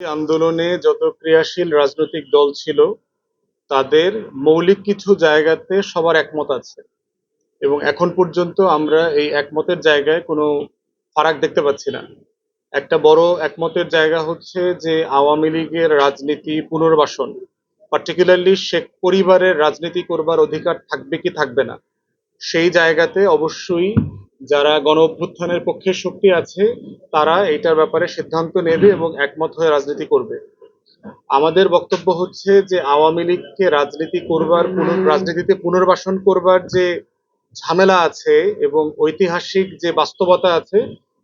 আন্দোলনে যত ক্রিয়াশীল রাজনৈতিক দল ছিল, তাদের মৌলিক কিছু জায়গাতে সবার একমত আছে। এবং এখন পর্যন্ত আমরা এই একমতের জায়গায় কোনো ফারাক দেখতে পাচ্ছি না। একটা বড় একমতের জায়গা হচ্ছে যে আওয়ামী লীগের রাজনীতি পুনর্বাসন পার্টিকুলারলি শেখ পরিবারের রাজনীতি করবার অধিকার থাকবে কি থাকবে না, সেই জায়গাতে অবশ্যই যারা গণ অভ্যুত্থানের পক্ষে শক্তি আছে, তারা এটার ব্যাপারে সিদ্ধান্ত নেবে এবং একমত হয়ে রাজনীতি করবে। আমাদের বক্তব্য হচ্ছে যে আওয়ামী লীগকে রাজনীতি করবার রাজনীতিতে পুনর্বাসন করবার যে ঝামেলা আছে এবং ঐতিহাসিক যে বাস্তবতা আছে,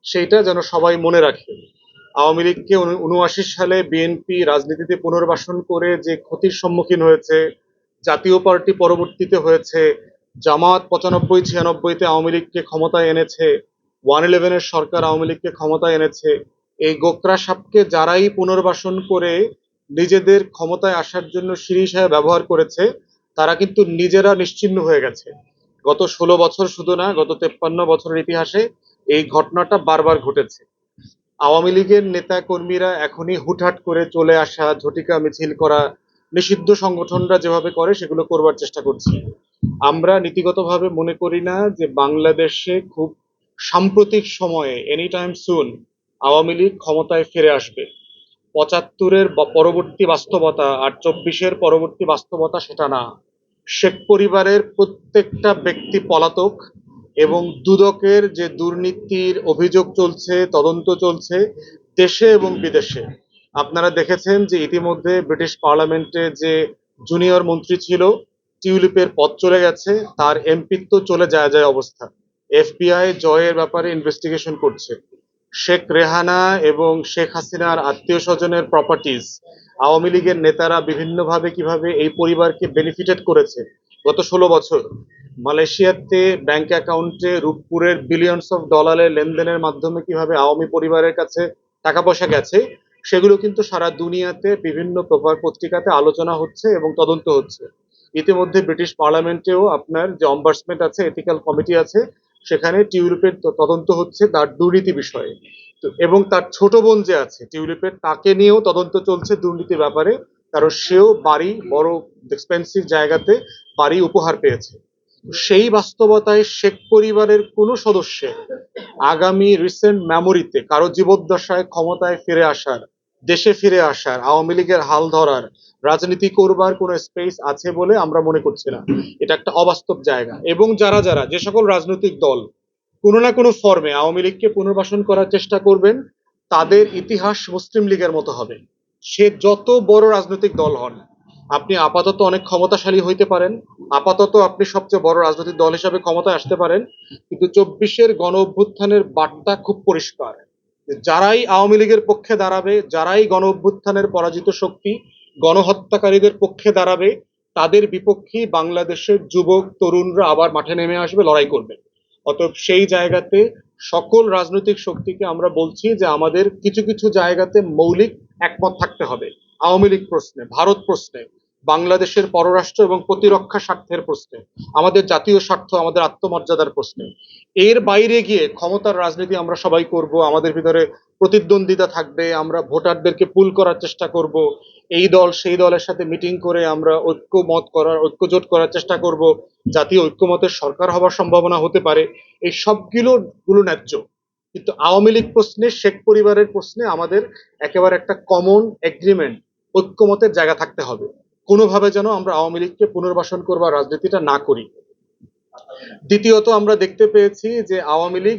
সেইটা যেন সবাই মনে রাখে। আওয়ামী লীগকে উনআশি সালে বিএনপি রাজনীতিতে পুনর্বাসন করে যে ক্ষতির সম্মুখীন হয়েছে, জাতীয় পার্টি পরবর্তীতে হয়েছে জামাত পঁচানব্বই ছিয়ানব্বইতে আওয়ামী লীগকে ক্ষমতায় এনেছে, ওয়ান ইলেভেনের সরকার আওয়ামী লীগকে ক্ষমতায় এনেছে। এই গোকরা সাপকে যারাই পুনর্বাসন করে নিজেদের ক্ষমতায় আসার জন্য সিঁড়ি হিসাবে ব্যবহার করেছে, তারা কিন্তু নিজেরা নিশ্চিহ্ন হয়ে গেছে। গত ষোলো বছর শুধু না, গত তেপ্পান্ন বছরের ইতিহাসে এই ঘটনাটা বারবার ঘটেছে। আওয়ামী লীগের নেতা কর্মীরা এখনই হুটহাট করে চলে আসা, ঝটিকা মিছিল করা, নিষিদ্ধ সংগঠনরা যেভাবে করে, সেগুলো করবার চেষ্টা করছে। আমরা নীতিগতভাবে মনে করি না যে বাংলাদেশে খুব সাম্প্রতিক সময়ে any time soon Awami League ক্ষমতায় ফিরে আসবে। পঁচাত্তরের পরবর্তী বাস্তবতা আর চব্বিশের পরবর্তী বাস্তবতা সেটা না। শেখ পরিবারের প্রত্যেকটা ব্যক্তি পলাতক এবং দুদকের যে দুর্নীতির অভিযোগ চলছে, তদন্ত চলছে দেশে এবং বিদেশে। আপনারা দেখেছেন যে ইতিমধ্যে ব্রিটিশ পার্লামেন্টে যে জুনিয়র মন্ত্রী ছিল টিউলিপের পদ চলে গেছে, তার এমপিত্ব চলে যায় যায় অবস্থা। এফবিআই জয়ের ব্যাপারে ইনভেস্টিগেশন করছে। শেখ রেহানা এবং শেখ হাসিনার আত্মীয় স্বজনের প্রপার্টিজ আওয়ামী লীগের নেতারা বিভিন্নভাবে কীভাবে এই পরিবারকে বেনিফিটেড করেছে গত ষোলো বছর। মালয়েশিয়াতে ব্যাংক অ্যাকাউন্টে রূপপুরের বিলিয়নস অফ ডলারের লেনদেনের মাধ্যমে কীভাবে আওয়ামী পরিবারের কাছে টাকা পয়সা গেছে, সেগুলো কিন্তু সারা দুনিয়াতে বিভিন্ন পেপার পত্রিকাতে আলোচনা হচ্ছে এবং তদন্ত হচ্ছে। ইতিমধ্যে ব্রিটিশ পার্লামেন্টেও আপনার যে অম্বার্সমেন্ট আছে এথিক্যাল কমিটি আছে, সেখানে টিউলিপের তদন্ত হচ্ছে তার দুর্নীতি বিষয়ে। তো এবং তার ছোট বোন যে আছে টিউলিপের তাকে নিয়েও তদন্ত চলছে দুর্নীতির ব্যাপারে। কারণ সেও বাড়ি, বড় এক্সপেন্সিভ জায়গাতে বাড়ি উপহার পেয়েছে। সেই বাস্তবতায় শেখ পরিবারের কোনো সদস্যের আগামী রিসেন্ট মেমোরিতে কারও জীবদ্দশায় ক্ষমতায় ফিরে আসার দেশে ফিরে আসার, আওয়ামী লীগের হাল ধরার, রাজনীতি করবার কোনো স্পেস আছে বলে আমরা মনে করছি না। এটা একটা অবাস্তব জায়গা। এবং যারা যারা, যে সকল রাজনৈতিক দল কোনো না কোনো ফর্মে আওয়ামী লীগকে পুনর্বাসন করার চেষ্টা করবেন, তাদের ইতিহাস মুসলিম লীগের মতো হবে। সে যত বড় রাজনৈতিক দল হন, আপনি আপাতত অনেক ক্ষমতাশালী হইতে পারেন। আপাতত আপনি সবচেয়ে বড় রাজনৈতিক দল হিসাবে ক্ষমতায় আসতে পারেন। কিন্তু চব্বিশের গণ অভ্যুত্থানের বার্তা খুব পরিষ্কার। যারাই আওয়ামী লীগের পক্ষে দাঁড়াবে, যারাই গণ অভ্যুত্থানের পরাজিত শক্তি গণহত্যাকারীদের পক্ষে দাঁড়াবে, তাদের বিপক্ষে বাংলাদেশের যুবক, তরুণরা আবার মাঠে নেমে আসবে, লড়াই করবে। অতএব সেই জায়গাতে সকল রাজনৈতিক শক্তিকে আমরা বলছি যে আমাদের কিছু কিছু জায়গাতে মৌলিক একমত থাকতে হবে। আওয়ামী লীগ প্রশ্নে, ভারত প্রশ্নে বাংলাদেশের পররাষ্ট্র এবং প্রতিরক্ষা স্বার্থের প্রশ্নে, আমাদের জাতীয় স্বার্থ, আমাদের আত্মমর্যাদার প্রশ্নে। এর বাইরে গিয়ে ক্ষমতার রাজনীতি আমরা সবাই করব, আমাদের ভিতরে প্রতিদ্বন্দ্বিতা থাকবে, আমরা ভোটারদেরকে পুল করার চেষ্টা করব, এই দল সেই দলের সাথে মিটিং করে আমরা ঐক্যমত করার, ঐক্যজোট করার চেষ্টা করব, জাতীয় ঐক্যমতের সরকার হওয়ার সম্ভাবনা হতে পারে। এই সবগুলো গুলো ন্যায্য। কিন্তু আওয়ামী লীগ প্রশ্নে, শেখ পরিবারের প্রশ্নে আমাদের একেবারে একটা কমন এগ্রিমেন্ট ঐক্যমতের জায়গা থাকতে হবে। কোনোভাবে যেন আমরা আওয়ামী লীগকে পুনর্বাসন করবার রাজনীতিটা না করি। দ্বিতীয়ত আমরা দেখতে পেয়েছি যে আওয়ামী লীগ